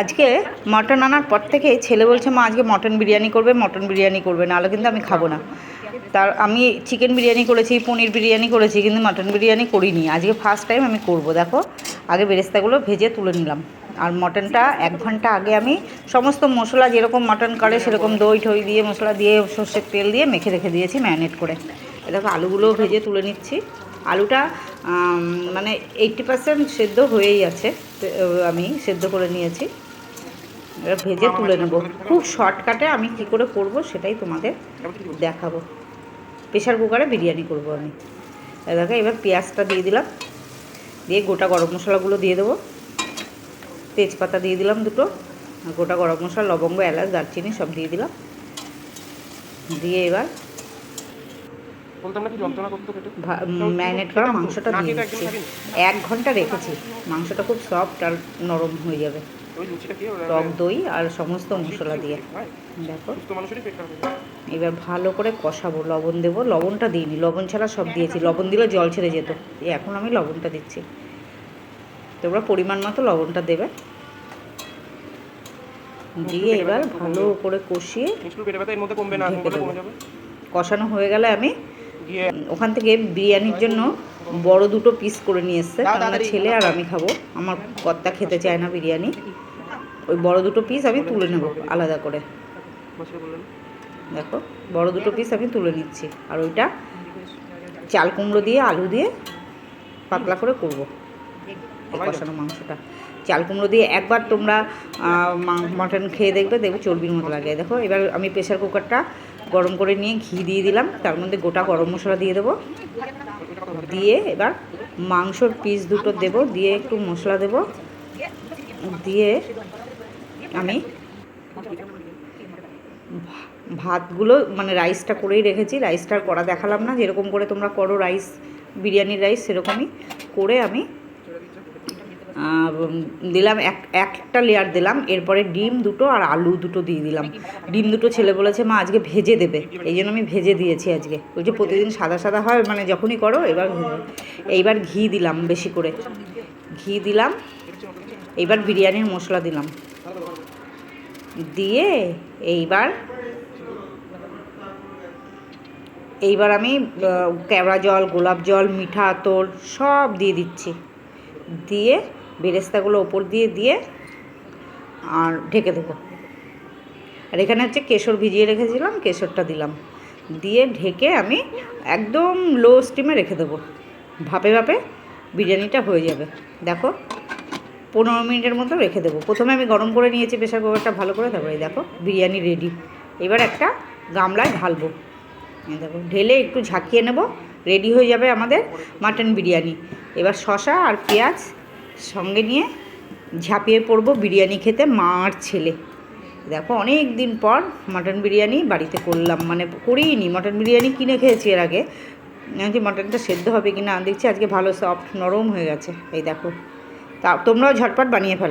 আজকে মটন আনার পর থেকে ছেলে বলছে, মা, আজকে মটন বিরিয়ানি করবে, মটন বিরিয়ানি করবে না নাহলে কিন্তু আমি খাব না। তার আমি চিকেন বিরিয়ানি করেছি, পনির বিরিয়ানি করেছি, কিন্তু মটন বিরিয়ানি করিনি। আজকে ফার্স্ট টাইম আমি করব, দেখো। আগে বেরেস্তাগুলো ভেজে তুলে নিলাম। আর মটনটা এক ঘণ্টা আগে আমি সমস্ত মশলা, যেরকম মটন করে, সেরকম দই ঠই দিয়ে, মশলা দিয়ে, সর্ষের তেল দিয়ে মেখে রেখে দিয়েছি, ম্যারিনেট করে। দেখো, আলুগুলোও ভেজে তুলে নিচ্ছি। আলুটা মানে এইটটি পার্সেন্ট সেদ্ধ হয়েই আছে আমি সেদ্ধ করে নিয়েছি। এবার ভেজে তুলে নেব। খুব শর্টকাটে আমি কি করে করব সেটাই তোমাদের দেখাবো। প্রেশার কুকারে বিরিয়ানি করব আমি। দেখো এবার পেঁয়াজটা দিয়ে দিলাম। দিয়ে গোটা গরম মশলাগুলো দিয়ে দেবো। তেজপাতা দিয়ে দিলাম দুটো। গোটা গরম মশলা লবঙ্গ এলাচ দারচিনি সব দিয়ে দিলাম। দিয়ে এবার ম্যারিনেট করা মাংসটা দিয়ে দিচ্ছি। এক ঘণ্টা রেখেছি। মাংসটা খুব সফট আর নরম হয়ে যাবে। টক দই আর সমস্ত মশলা দিয়ে। দেখো। এবার ভালো করে কষাবো লবণ দেবো। লবণটা দিইনি লবণ ছাড়া সব দিয়েছি। লবণ দিলে জল ছেড়ে যেত। এখন আমি লবণটা দিচ্ছি। তোমরা পরিমাণ মতো লবণটা দেবে। দিয়ে এবার ভালো করে কষিয়ে। কষানো হয়ে গেলে আমি ওখান থেকে বিরিয়ানির জন্য বড় দুটো পিস করে নিয়ে এসছে। কারণ ছেলে আর আমি খাব। আমার কর্তা খেতে চায় না বিরিয়ানি। ওই বড় দুটো পিস আমি তুলে নেব আলাদা করে। দেখো বড় দুটো পিস আমি তুলে নিচ্ছি। আর ওইটা চাল কুমড়ো দিয়ে আলু দিয়ে পাতলা করে করব। কষানো মাংসটা। চাল কুমড়ো দিয়ে একবার তোমরা মটন খেয়ে দেখবে দেখবে চর্বির মতো লাগে। দেখো এবার আমি প্রেশার কুকারটা গরম করে নিয়ে ঘি দিয়ে দিলাম। তার মধ্যে গোটা গরম মশলা দিয়ে দেবো। দিয়ে এবার মাংসর পিস দুটো দেব দিয়ে একটু মশলা দেব। দিয়ে আমি? ভাতগুলো মানে রাইসটা করেই রেখেছি। রাইসটার করা দেখালাম না। যেরকম করে তোমরা করো রাইস বিরিয়ানির রাইস সেরকমই করে আমি দিলাম এক, একটা লেয়ার দিলাম। এরপরে ডিম দুটো আর আলু দুটো দিয়ে দিলাম। ডিম দুটো ছেলে বলেছে, মা, আজকে ভেজে দেবে। এই জন্য আমি ভেজে দিয়েছি আজকে। ওই যে প্রতিদিন সাদা সাদা হয় মানে যখনই করো, এবার এইবার ঘি দিলাম বেশি করে। ঘি দিলাম, এইবার বিরিয়ানির মশলা দিলাম। দিয়ে এইবার এইবার আমি কেওড়া জল, গোলাপ জল, মিঠা আতর সব দিয়ে দিচ্ছি। দিয়ে বেরেস্তাগুলো ওপর দিয়ে দিয়ে আর ঢেকে দেবো। আর এখানে হচ্ছে কেশর ভিজিয়ে রেখেছিলাম, কেশরটা দিলাম। দিয়ে ঢেকে আমি একদম লো স্টিমে রেখে দেবো। ভাপে ভাপে বিরিয়ানিটা হয়ে যাবে। দেখো পনেরো মিনিটের মতো রেখে দেবো। প্রথমে আমি গরম করে নিয়েছি প্রেশার কুকারটা ভালো করে, তারপরে দেখো, বিরিয়ানি রেডি এবার একটা গামলায় ঢালবো। দেখো, ঢেলে একটু ঝাঁকিয়ে নেব রেডি হয়ে যাবে আমাদের মাটন বিরিয়ানি। এবার শশা আর পেঁয়াজ সঙ্গে নিয়ে ঝাঁপিয়ে পড়ব বিরিয়ানি খেতে মা আর ছেলে দেখো অনেক দিন পর মাটন বিরিয়ানি বাড়িতে করলাম। মানে করিনি মাটন বিরিয়ানি কিনে খেয়েছি এর আগে। মাটনটা সেদ্ধ হবে কি না দেখছি আজকে ভালো সফট নরম হয়ে গেছে। এই দেখো তা তোমরাও ঝটপট বানিয়ে ফেলো